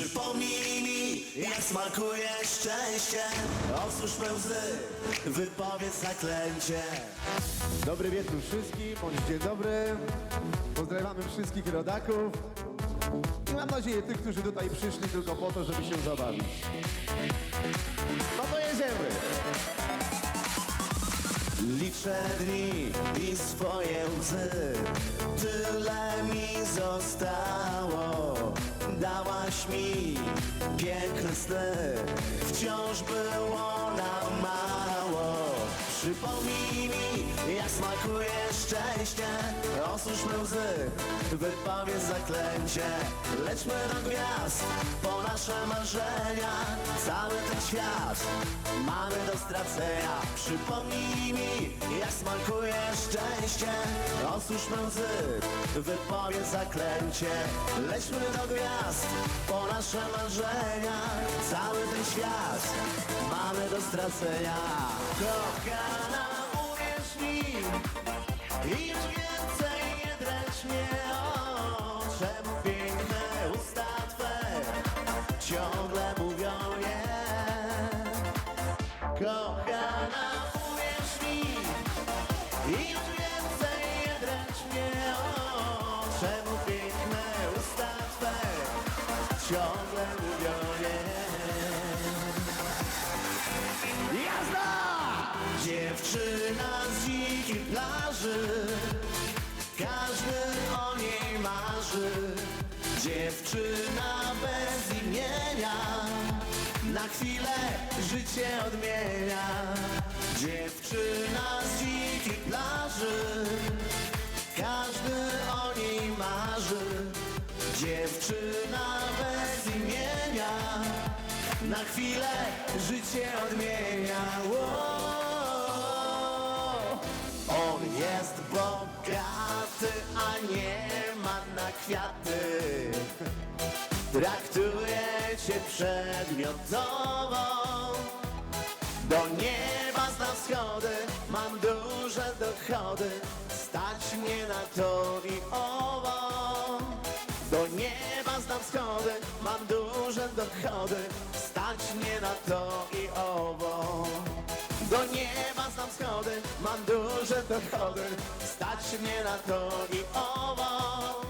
Przypomnij mi, jak smakuje szczęście Osusz me łzy, wypowiedz zaklęcie Dobry wieczór wszystkim, bądź dzień dobry. Pozdrawiamy wszystkich rodaków. I mam nadzieję tych, którzy tutaj przyszli tylko po to, żeby się zabawić. No to jedziemy. Liczę dni i swoje łzy. Tyle mi zostało. Dałaś mi piękne Wciąż było nam mało Przypomnij mi, jak smakuje szczęście. Osusz me łzy, wypowiedz zaklęcie. Lećmy do gwiazd, po nasze marzenia. Cały ten świat mamy do stracenia. Przypomnij mi, smakuje szczęście. Osusz me łzy, wypowiedz zaklęcie. Lećmy do gwiazd, po nasze marzenia. Cały ten świat mamy do stracenia. Kochana, uwierz mi już więcej nie dręcz mnie o piękne usta ciągle mówią nie Jazda! Dziewczyna z dzikiej plaży. Każdy o niej marzy. Dziewczyna bez imienia. Na chwilę życie odmienia. Dziewczyna z dzikiej Dziewczyna bez imienia na chwilę życie odmienia! On jest bogaty, a nie ma na kwiaty. Traktuje cię przedmiotowo. Do nieba znam schody, mam duże dochody dochody Stać mnie na to i owo Do nieba znam schody, mam duże dochody Stać mnie na to i owo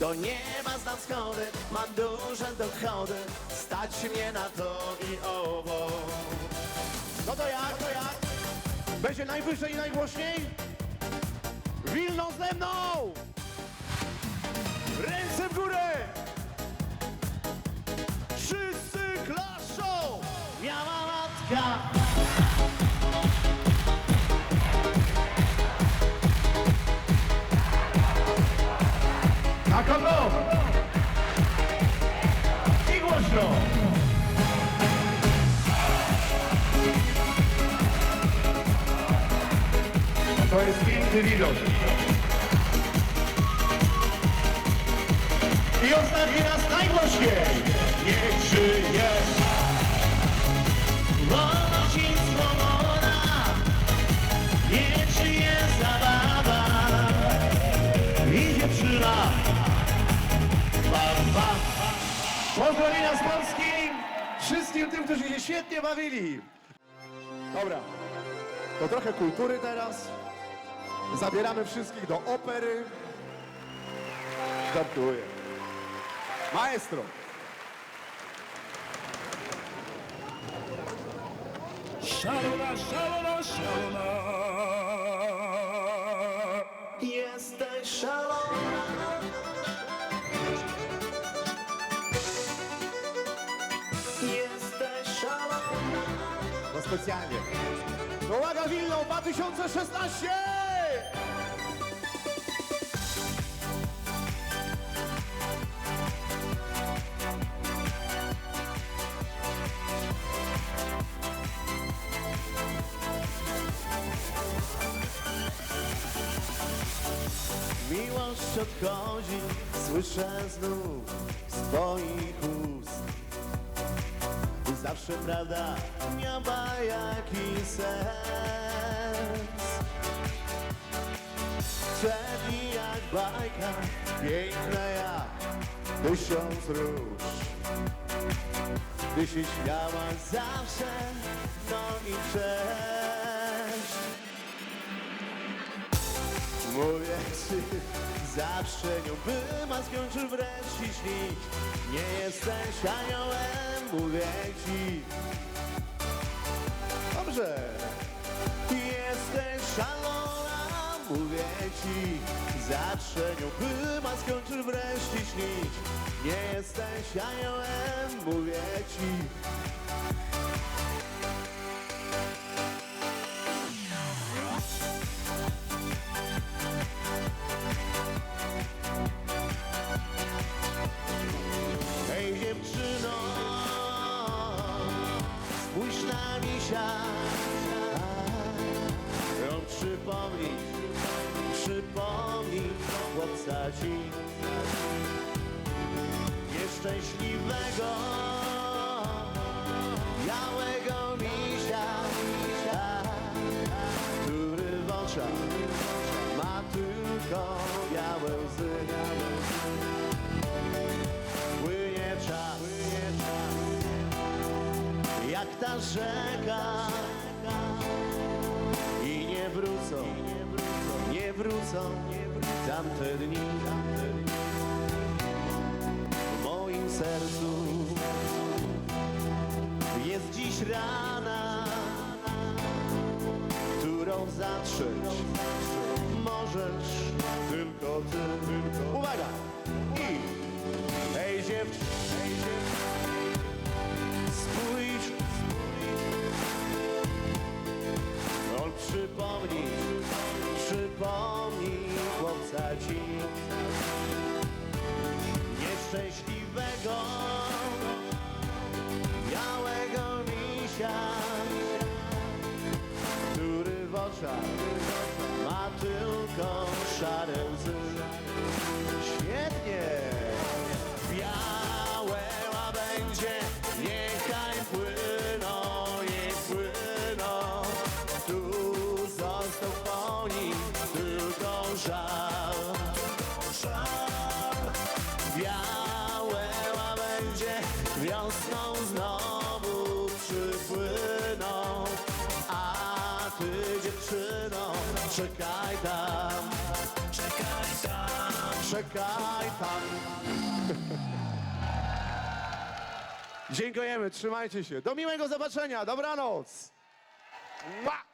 Do nieba znam schody, mam duże dochody Stać mnie na to i owo No to jak, to jak? Będzie najwyżej i najgłośniej? Wilno ze mną! Ręce w górę! Jest piękny widok. I ostatni raz najgłośniej. Niech żyje. Wolność i swoboda Nie żyje zabawa I dziewczyna Baba Pozdrowienia z Polski wszystkim tym, którzy się świetnie bawili. Dobra, to trochę kultury teraz. Zabieramy wszystkich do opery. Żartuję. Maestro. Szalona, szalona, szalona. Jesteś szalona Jesteś szalona To specjalnie. Do Łaga Wilno 2016! Miłość odchodzi, słyszę znów z twoich ust. Zawsze prawda miała jakiś sens. Przedni jak bajka, piękna jak tysiąc róż. Ty się śmiałaś zawsze, no i cześć Mówię ci, zawsze nią bym, a skończył wreszcie śnić Nie jesteś aniołem, mówię ci. Dobrze. Jesteś szalona, mówię ci. Zawsze nią bym, a skończył wreszcie śnić Nie jesteś aniołem, mówię ci chłopca ci Nieszczęśliwego, białego misia Który w oczach ma tylko białe łzy. Płynie czas, jak ta rzeka nie wrócą. Tamte dni. W moim sercu jest dziś rana, którą zatrzeć nieszczęśliwego, białego misia, który w oczach ma tylko szare łzy. Świetnie! Białe łabędzie, niechaj płyną, niech płyną. Tu został po nim tylko żal. Znowu przypłyną. A ty dziewczyno, czekaj tam. Czekaj tam. Czekaj tam. Dziękujemy, trzymajcie się. Do miłego zobaczenia. Dobranoc. Mua!